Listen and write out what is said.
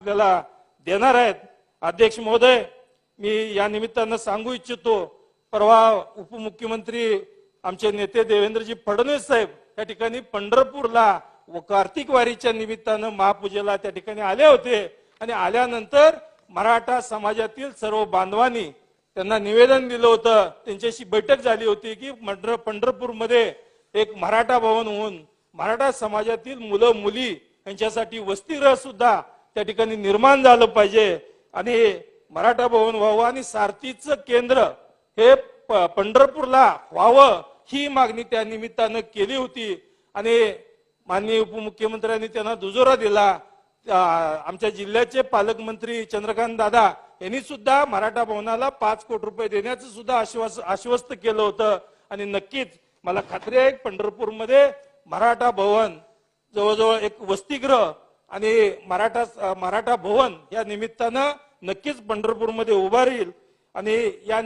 आपल्याला देणार आहेत. अध्यक्ष महोदय मी या निमित्तानं सांगू इच्छितो परवा उपमुख्यमंत्री आमचे नेते देवेंद्रजी फडणवीस साहेब या ठिकाणी पंढरपूरला व कार्तिक वारीच्या निमित्तानं महापूजेला त्या ठिकाणी आले होते. आणि आल्यानंतर मराठा समाजातील सर्व बांधवांनी त्यांना निवेदन दिलं होतं. त्यांच्याशी बैठक झाली होती की पंढर पंढरपूरमध्ये एक मराठा भवन होऊन मराठा समाजातील मुलं मुली यांच्यासाठी वसतिगृह सुद्धा त्या ठिकाणी निर्माण झालं पाहिजे. आणि मराठा भवन व्हावं आणि सारथीचं केंद्र हे प- पंढरपूरला व्हावं ही मागणी त्या निमित्तानं केली होती. आणि माननीय उपमुख्यमंत्र्यांनी त्यांना दुजोरा दिला. आमच्या जिल्ह्याचे पालकमंत्री चंद्रकांत दादा यांनी सुद्धा मराठा भवनाला पाच कोटी रुपये देण्याचं सुद्धा आश्वास आश्वस्त केलं होतं. आणि नक्कीच मला खात्री आहे पंढरपूरमध्ये मराठा भवन जवळजवळ एक वसतिगृह आणि मराठा मराठा भवन या निमित्तानं नक्कीच पंढरपूरमध्ये उभारील आणि या